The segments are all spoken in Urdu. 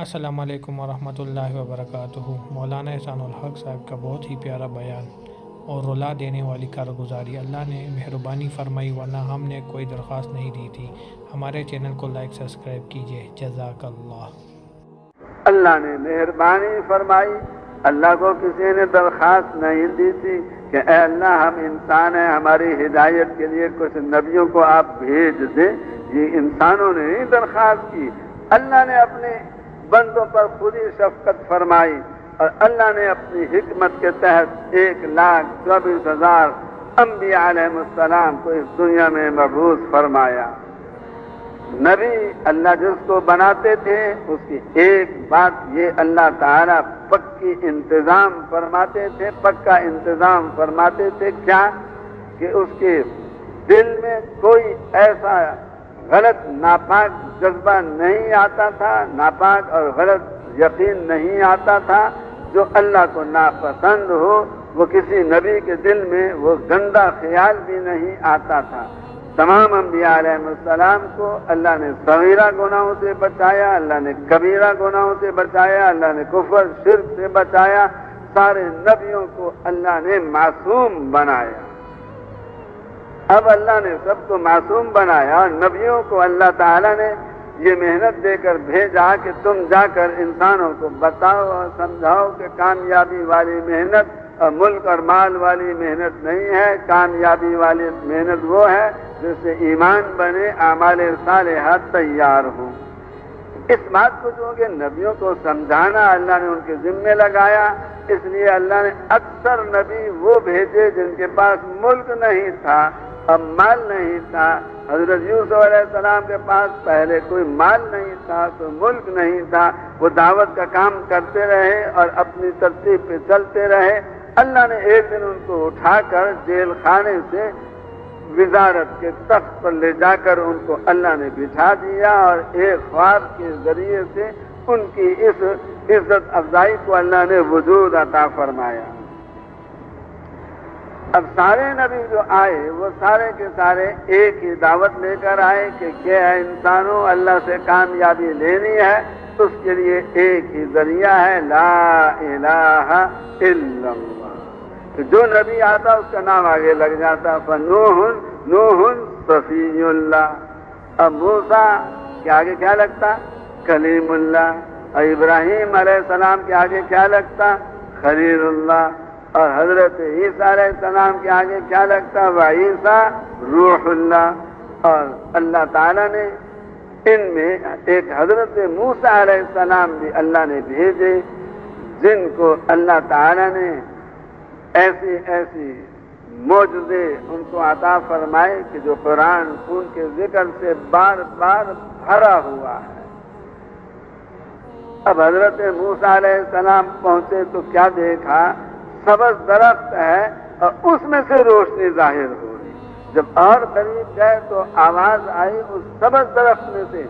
السلام علیکم ورحمۃ اللہ وبرکاتہ۔ مولانا احسان الحق صاحب کا بہت ہی پیارا بیان اور رلا دینے والی کارگزاری اللہ نے مہربانی فرمائی، ورنہ ہم نے کوئی درخواست نہیں دی تھی۔ ہمارے چینل کو لائک، سبسکرائب کیجیے جزاک اللہ اللہ نے مہربانی فرمائی۔ اللہ کو کسی نے درخواست نہیں دی تھی کہ اے اللہ، ہم انسان ہیں، ہماری ہدایت کے لیے کچھ نبیوں کو آپ بھیج دیں۔ یہ انسانوں نے نہیں درخواست کی۔ اللہ نے اپنے بندوں پر خود ہی شفقت فرمائی اور اللہ نے اپنی حکمت کے تحت ایک لاکھ چوبیس ہزار انبیاء علیہ السلام کو اس دنیا میں مبوس فرمایا۔ نبی اللہ جس کو بناتے تھے، اس کی ایک بات یہ اللہ تعالیٰ پکی انتظام فرماتے تھے۔ پکا انتظام فرماتے تھے کیا؟ کہ اس کے دل میں کوئی ایسا غلط ناپاک جذبہ نہیں آتا تھا، ناپاک اور غلط یقین نہیں آتا تھا۔ جو اللہ کو ناپسند ہو، وہ کسی نبی کے دل میں وہ گندا خیال بھی نہیں آتا تھا۔ تمام انبیاء علیہ السلام کو اللہ نے صغیرہ گناہوں سے بچایا، اللہ نے کبیرہ گناہوں سے بچایا، اللہ نے کفر، شرک سے بچایا۔ سارے نبیوں کو اللہ نے معصوم بنایا۔ اب اللہ نے سب کو معصوم بنایا اور نبیوں کو اللہ تعالیٰ نے یہ محنت دے کر بھیجا کہ تم جا کر انسانوں کو بتاؤ اور سمجھاؤ کہ کامیابی والی محنت اور ملک اور مال والی محنت نہیں ہے۔ کامیابی والی محنت وہ ہے جس سے ایمان بنے، اعمال صالحات تیار ہوں۔ اس بات کو جو کہ نبیوں کو سمجھانا، اللہ نے ان کے ذمے لگایا۔ اس لیے اللہ نے اکثر نبی وہ بھیجے جن کے پاس ملک نہیں تھا۔ اب مال نہیں تھا۔ حضرت یوسف علیہ السلام کے پاس پہلے کوئی مال نہیں تھا، کوئی ملک نہیں تھا۔ وہ دعوت کا کام کرتے رہے اور اپنی ترتیب پہ چلتے رہے۔ اللہ نے ایک دن ان کو اٹھا کر جیل خانے سے وزارت کے تخت پر لے جا کر ان کو اللہ نے بٹھا دیا اور ایک خواب کے ذریعے سے ان کی اس عزت افزائی کو اللہ نے وجود عطا فرمایا۔ اب سارے نبی جو آئے وہ سارے کے سارے ایک ہی دعوت لے کر آئے کہ کیا ہے انسانوں، اللہ سے کامیابی لینی ہے، اس کے لیے ایک ہی ذریعہ ہے، لا الہ الا اللہ۔ جو نبی آتا، اس کا نام آگے لگ جاتا فنوح نوح صفی اللہ۔ اب موسا کے آگے کیا لگتا؟ کلیم اللہ۔ اور ابراہیم علیہ السلام کے آگے کیا لگتا؟ خلیل اللہ۔ اور حضرت عیسیٰ علیہ السلام کے آگے کیا لگتا وہ عیسیٰ روح اللہ۔ اور اللہ تعالیٰ نے ان میں ایک حضرت موسیٰ علیہ السلام بھی اللہ نے بھیجے، جن کو اللہ تعالیٰ نے ایسی ایسی موجودے ان کو عطا فرمائے کہ جو قرآن ان کے ذکر سے بار بار بھرا ہوا ہے۔ اب حضرت موسیٰ علیہ السلام پہنچے تو کیا دیکھا؟ سبز درخت ہے اور اس میں سے روشنی ظاہر ہو رہی جب اور قریب گئے تو آواز آئی اس سبز درخت میں سے،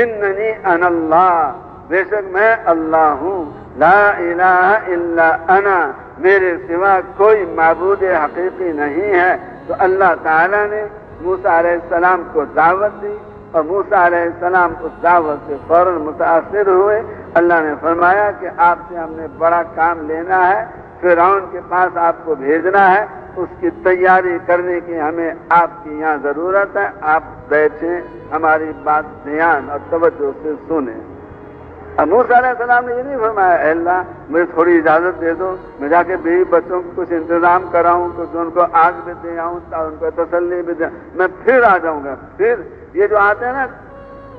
اننی ان اللہ، بے شک میں اللہ ہوں، لا الہ الا انا، میرے سوا کوئی معبود حقیقی نہیں ہے۔ تو اللہ تعالیٰ نے موسیٰ علیہ السلام کو دعوت دی اور موسیٰ علیہ السلام اس دعوت سے فوراً متاثر ہوئے۔ اللہ نے فرمایا کہ آپ سے ہم نے بڑا کام لینا ہے فرعون کے پاس آپ کو بھیجنا ہے، اس کی تیاری کرنے کی ہمیں آپ کی یہاں ضرورت ہے۔ آپ بیٹھیں، ہماری بات دھیان اور توجہ سے سنیں۔ موس علیہ السلام نے یہ نہیں فرمایا، اے اللہ، مجھے تھوڑی اجازت دے دو، میں جا کے بیوی بچوں کو کچھ انتظام کراؤں کچھ ان کو آگ بھی دے آؤں ان کو تسلی بھی دے۔ میں پھر آ جاؤں گا۔ پھر یہ جو آتے ہیں نا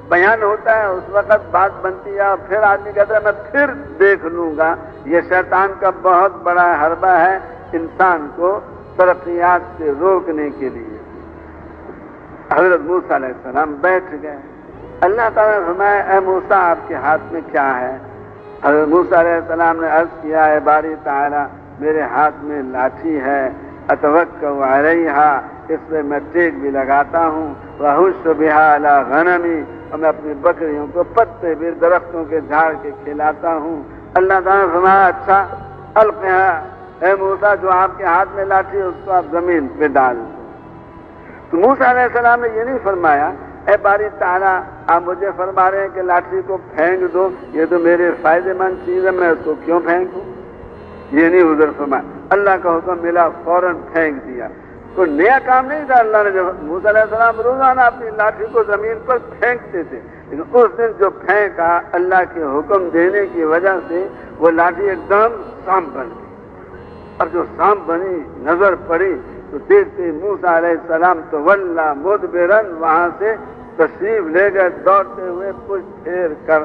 بیان ہوتا ہے، اس وقت بات بنتی ہے اور پھر آدمی کہتا ہے، میں پھر دیکھ لوں گا۔ یہ شیطان کا بہت بڑا حربہ ہے انسان کو ترقیات سے روکنے کے لیے۔ حضرت موسیٰ علیہ السلام بیٹھ گئے۔ اللہ تعالیٰ نے فرمایا، اے موسیٰ، آپ کے ہاتھ میں کیا ہے؟ حضرت موسیٰ علیہ السلام نے عرض کیا ہے باری تعالیٰ، میرے ہاتھ میں لاٹھی ہے اتوقع علیہ اس پہ میں ٹیک بھی لگاتا ہوں۔ بہش بحا غنمی اور میں اپنی بکریوں کو پتے بھی درختوں کے جھاڑ کے کھلاتا ہوں۔ اللہ تعالیٰ نے فرمایا اچھا القحا اے موسا جو آپ کے ہاتھ میں لاٹھی اس کو آپ زمین پہ ڈال تو موسا علیہ السلام نے یہ نہیں فرمایا، اے باری تعالیٰ، آپ مجھے فرما رہے ہیں کہ لاٹھی کو پھینک دو، یہ تو میرے فائدے مند چیز ہے، میں اس کو کیوں پھینکوں؟ یہ نہیں حضر فرمایا۔ اللہ کا حکم ملا، فوراً پھینک دیا۔ کوئی نیا کام نہیں تھا، اللہ نے جب موسیٰ علیہ السلام روزانہ اپنی لاٹھی کو زمین پر پھینکتے تھے، لیکن اس دن جو پھینکا اللہ کے حکم دینے کی وجہ سے، وہ لاٹھی ایک دم سام بن گئی۔ اور جو سام بنی، نظر پڑی، تو دیکھتے موسا علیہ السلام تو ولہ مدبرن وہاں سے تشریف لے گئے، دوڑتے ہوئے کچھ پھیر کر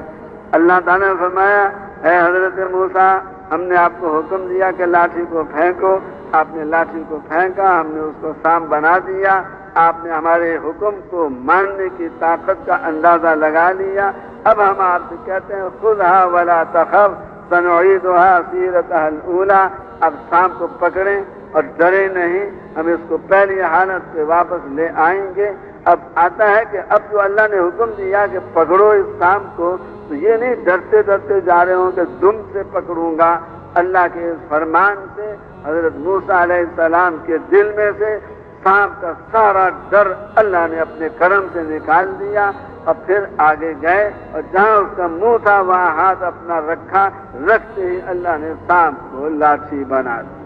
اللہ تعالیٰ نے فرمایا، اے حضرت موسا ہم نے آپ کو حکم دیا کہ لاٹھی کو پھینکو، آپ نے لاٹھی کو پھینکا، ہم نے اس کو سام بنا دیا، آپ نے ہمارے حکم کو ماننے کی طاقت کا اندازہ لگا لیا۔ اب ہم آپ سے کہتے ہیں خود ہا ولا تخب تنوعید سیرت اولا اب سام کو پکڑیں اور ڈرے نہیں، ہم اس کو پہلی حالت سے واپس لے آئیں گے۔ اب آتا ہے کہ اب جو اللہ نے حکم دیا کہ پکڑو اس سام کو، تو یہ نہیں ڈرتے ڈرتے جا رہے ہوں کہ دم سے پکڑوں گا۔ اللہ کے اس فرمان سے، حضرت موسا علیہ السلام کے دل میں سے سانپ کا سارا ڈر اللہ نے اپنے کرم سے نکال دیا۔ اور پھر آگے گئے اور جہاں اس کا منہ تھا، وہاں ہاتھ اپنا رکھا، رکھتے ہی اللہ نے سانپ کو لاٹھی بنا دی۔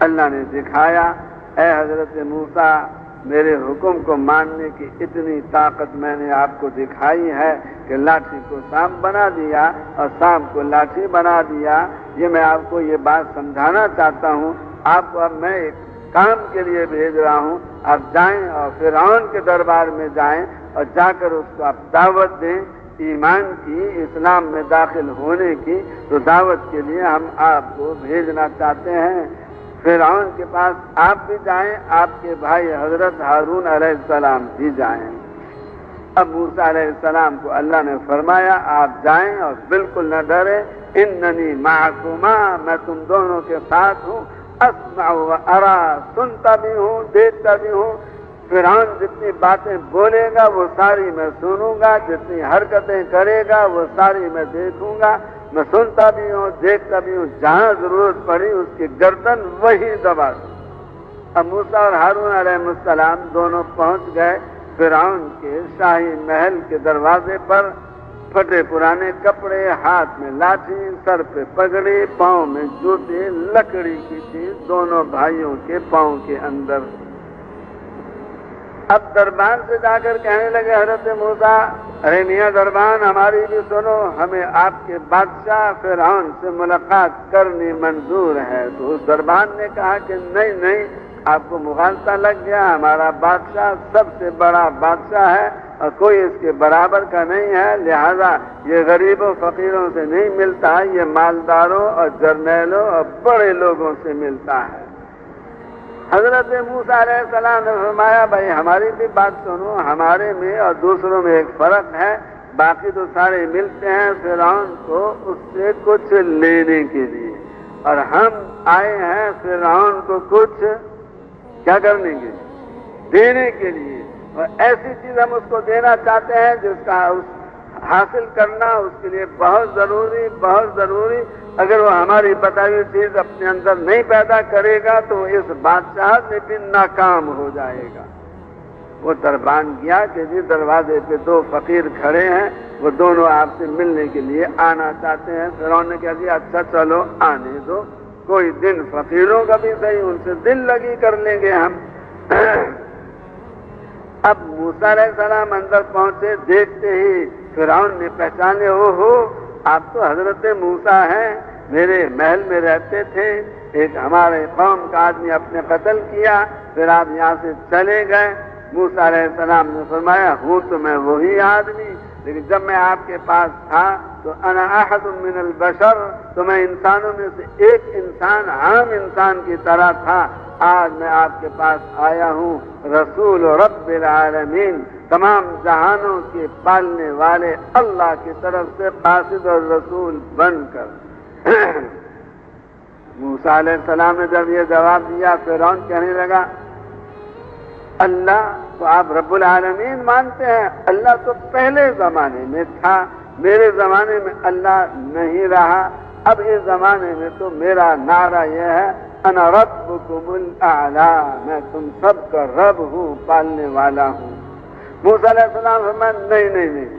اللہ نے دکھایا، اے حضرت موسا میرے حکم کو ماننے کی اتنی طاقت میں نے آپ کو دکھائی ہے کہ لاٹھی کو سام بنا دیا اور سام کو لاٹھی بنا دیا۔ یہ میں آپ کو یہ بات سمجھانا چاہتا ہوں۔ آپ کو اب میں ایک کام کے لیے بھیج رہا ہوں۔ آپ جائیں اور فرعون کے دربار میں جائیں اور جا کر اس کو آپ دعوت دیں ایمان کی، اسلام میں داخل ہونے کی۔ تو دعوت کے لیے ہم آپ کو بھیجنا چاہتے ہیں۔ فرعون کے پاس آپ بھی جائیں، آپ کے بھائی حضرت ہارون علیہ السلام بھی جائیں۔ اب موسا علیہ السلام کو اللہ نے فرمایا، آپ جائیں اور بالکل نہ ڈرے ان ننی محکمہ میں تم دونوں کے ساتھ ہوں۔ اسمع و ارا، سنتا بھی ہوں، دیکھتا بھی ہوں۔ فرعون جتنی باتیں بولے گا، وہ ساری میں سنوں گا۔ جتنی حرکتیں کرے گا، وہ ساری میں دیکھوں گا۔ میں سنتا بھی ہوں، دیکھتا بھی ہوں، جہاں ضرورت پڑی اس کی گردن وہی دبا دوں۔ اب موسا اور ہارون علیہ السلام دونوں پہنچ گئے فرعون کے شاہی محل کے دروازے پر۔ پھٹے پرانے کپڑے، ہاتھ میں لاٹھی، سر پہ پگڑی، پاؤں میں جوتے، لکڑی کی چیز، دونوں بھائیوں کے پاؤں کے اندر۔ اب دربان سے جا کر کہنے لگے حضرت موسا ارے میاں دربان، ہماری بھی سنو، ہمیں آپ کے بادشاہ فرعون سے ملاقات کرنی منظور ہے۔ تو اس دربان نے کہا کہ نہیں نہیں، آپ کو مغالطہ لگ گیا، ہمارا بادشاہ سب سے بڑا بادشاہ ہے اور کوئی اس کے برابر کا نہیں ہے، لہذا یہ غریبوں، فقیروں سے نہیں ملتا، یہ مالداروں اور جرنیلوں اور بڑے لوگوں سے ملتا ہے۔ حضرت موسا علیہ السلام نے فرمایا، بھائی ہماری بھی بات سنو، ہمارے میں اور دوسروں میں ایک فرق ہے، باقی تو سارے ملتے ہیں فرعون کو اس سے کچھ لینے کے لیے۔ اور ہم آئے ہیں فرعون کو کچھ کیا کرنے کے دینے کے لیے۔ اور ایسی چیز ہم اس کو دینا چاہتے ہیں جس کا اس حاصل کرنا اس کے لیے بہت ضروری بہت ضروری۔ اگر وہ ہماری بتائی چیز اپنے اندر نہیں پیدا کرے گا تو اس بادشاہ سے بھی ناکام ہو جائے گا۔ وہ دربان گیا کہ جی دروازے پہ دو فقیر کھڑے ہیں، وہ دونوں آپ سے ملنے کے لیے آنا چاہتے ہیں۔ پھر نے کہا جی اچھا چلو، آنے دو۔ کوئی دن فقیروں کا بھی صحیح ان سے دل لگی کر لیں گے ہم۔ اب موسا علیہ السلام اندر پہنچے، دیکھتے ہی فرعون نے پہچانے ہو ہو آپ تو حضرت موسا ہیں، میرے محل میں رہتے تھے، ایک ہمارے قوم کا آدمی اپنے قتل کیا، پھر آپ یہاں سے چلے گئے۔ موسا علیہ السلام نے فرمایا، ہوں تو میں وہی آدمی، لیکن جب میں آپ کے پاس تھا، تو انا احد من البشر، تو میں انسانوں میں سے ایک انسان، عام انسان کی طرح تھا۔ آج میں آپ کے پاس آیا ہوں رسول رب العالمین، تمام جہانوں کے پالنے والے اللہ کی طرف سے قاصد اور رسول بن کر۔ موسا علیہ السلام نے جب یہ جواب دیا، فرعون کہنے لگا، اللہ تو آپ رب العالمین مانتے ہیں، اللہ تو پہلے زمانے میں تھا، میرے زمانے میں اللہ نہیں رہا، اب اس زمانے میں تو میرا نعرہ یہ ہے انا ربکم الاعلی میں تم سب کا رب ہوں، پالنے والا ہوں۔ موسیٰ علیہ السلام فرمایا نہیں نہیں نہیں۔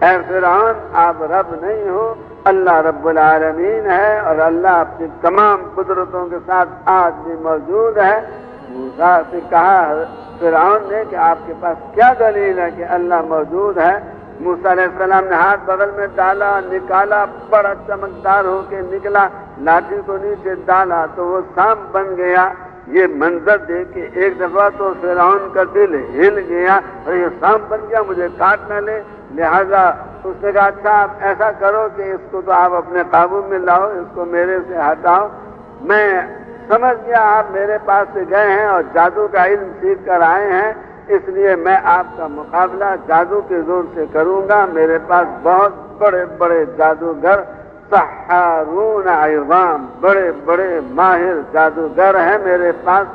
اے فرعون، آپ رب نہیں ہو، اللہ رب العالمین ہے اور اللہ اپنی تمام قدرتوں کے ساتھ آج بھی موجود ہے۔ موسیٰ سے کہا فرعون نے کہ آپ کے پاس کیا دلیل ہے کہ اللہ موجود ہے؟ موسیٰ علیہ السلام نے ہاتھ بغل میں ڈالا، نکالا، بڑا چمکدار ہو کے نکلا۔ لاٹھی کو نیچے ڈالا تو وہ سام بن گیا۔ یہ منظر دیکھ کے ایک دفعہ تو فرعون کا دل ہل گیا اور یہ سام بن گیا، مجھے کاٹ نہ لے۔ لہذا اس نے کہا اچھا آپ ایسا کرو کہ اس کو تو آپ اپنے قابو میں لاؤ، اس کو میرے سے ہٹاؤ۔ میں سمجھ گیا، آپ میرے پاس سے گئے ہیں اور جادو کا علم سیکھ کر آئے ہیں۔ اس لیے میں آپ کا مقابلہ جادو کے زور سے کروں گا۔ میرے پاس بہت بڑے بڑے جادوگر سحارون عظام، بڑے بڑے ماہر جادوگر ہیں۔ میرے پاس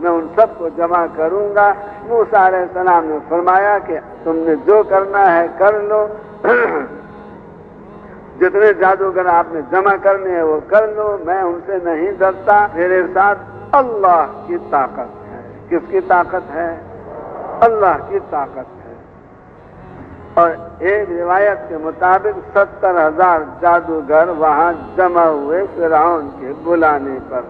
میں ان سب کو جمع کروں گا۔ موسیٰ علیہ السلام نے فرمایا کہ تم نے جو کرنا ہے کر لو۔ جتنے جادوگر آپ نے جمع کرنے ہیں وہ کر لو۔ میں ان سے نہیں ڈرتا۔ میرے ساتھ اللہ کی طاقت ہے۔ کس کی طاقت ہے؟ اللہ کی طاقت ہے۔ اور ایک روایت کے مطابق ستر ہزار جادوگر وہاں جمع ہوئے فرعون کے بلانے پر۔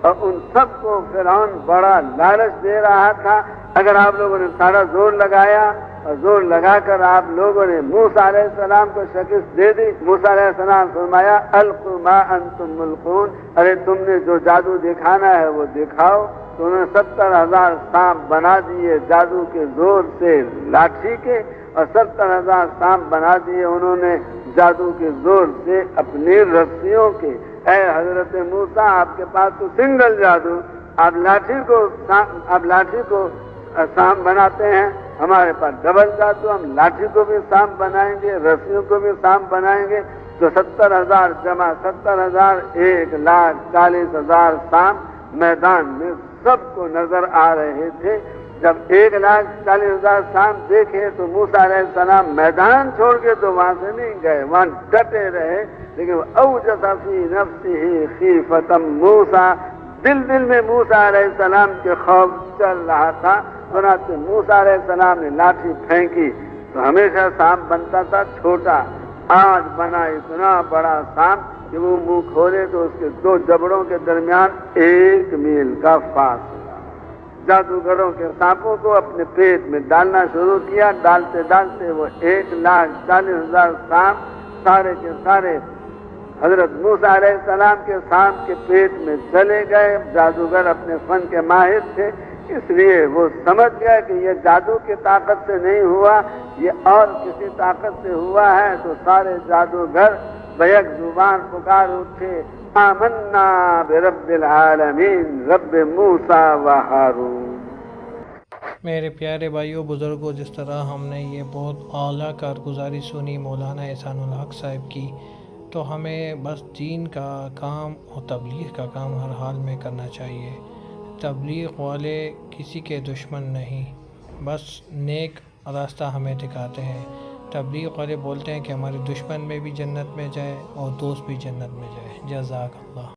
اور ان سب کو فرعون بڑا لالچ دے رہا تھا۔ اگر آپ لوگوں نے سارا زور لگایا اور زور لگا کر آپ لوگوں نے موسیٰ علیہ السلام کو شکست دے دی، موسیٰ علیہ السلام فرمایا ما انتم ملقون۔ ارے تم نے جو جادو دکھانا ہے وہ دکھاؤ۔ تو انہوں نے ستر ہزار سانپ بنا دیے، جادو کے زور سے، لاٹھی کے، اور ستر ہزار سانپ بنا دیے انہوں نے جادو کے زور سے اپنی رسیوں کے۔ اے حضرت موسیٰ، آپ کے پاس تو سنگل جادو، آپ لاٹھی کو آپ لاٹھی کو سام بناتے ہیں، ہمارے پاس ڈبل جادو، ہم لاٹھی کو بھی سام بنائیں گے، رسیوں کو بھی سام بنائیں گے۔ تو ستر ہزار جمع ستر ہزار، ایک لاکھ چالیس ہزار سام میدان میں سب کو نظر آ رہے تھے۔ جب ایک لاکھ چالیس ہزار سام دیکھے تو موسا علیہ السلام میدان چھوڑ کے تو وہاں سے نہیں گئے، وہاں ڈٹے رہے۔ لیکن او جسفی نفسی ہی خی فتم موسا دل دل میں موسا علیہ السلام کے خوف چل رہا تھا۔ سناتے موسا علیہ السلام نے لاٹھی پھینکی تو ہمیشہ سانپ بنتا تھا، چھوٹا۔ آج بنا اتنا بڑا سانپ کہ وہ منہ کھولے تو اس کے دو جبڑوں کے درمیان ایک میل کا فاصلہ۔ جادوگروں کے سانپوں کو اپنے پیٹ میں ڈالنا شروع کیا۔ ڈالتے ڈالتے وہ ایک لاکھ چالیس ہزار سانپ سارے کے سارے حضرت موسا علیہ السلام کے سانپ کے پیٹ میں چلے گئے۔ جادوگر اپنے فن کے ماہر تھے۔ اس لیے وہ سمجھ گیا کہ یہ جادو کی طاقت سے نہیں ہوا، یہ اور کسی طاقت سے ہوا ہے تو سارے جادوگر بیک زبان پکار اٹھے، آمنا برب العالمین، رب موسا و ہارون۔ میرے پیارے بھائیوں بزرگوں جس طرح ہم نے یہ بہت اعلیٰ کارگزاری سنی مولانا احسان الحق صاحب کی، تو ہمیں بس دین کا کام اور تبلیغ کا کام ہر حال میں کرنا چاہیے۔ تبلیغ والے کسی کے دشمن نہیں۔ بس نیک راستہ ہمیں دکھاتے ہیں۔ تبلیغ والے بولتے ہیں کہ ہمارے دشمن میں بھی جنت میں جائے اور دوست بھی جنت میں جائے جزاک اللہ۔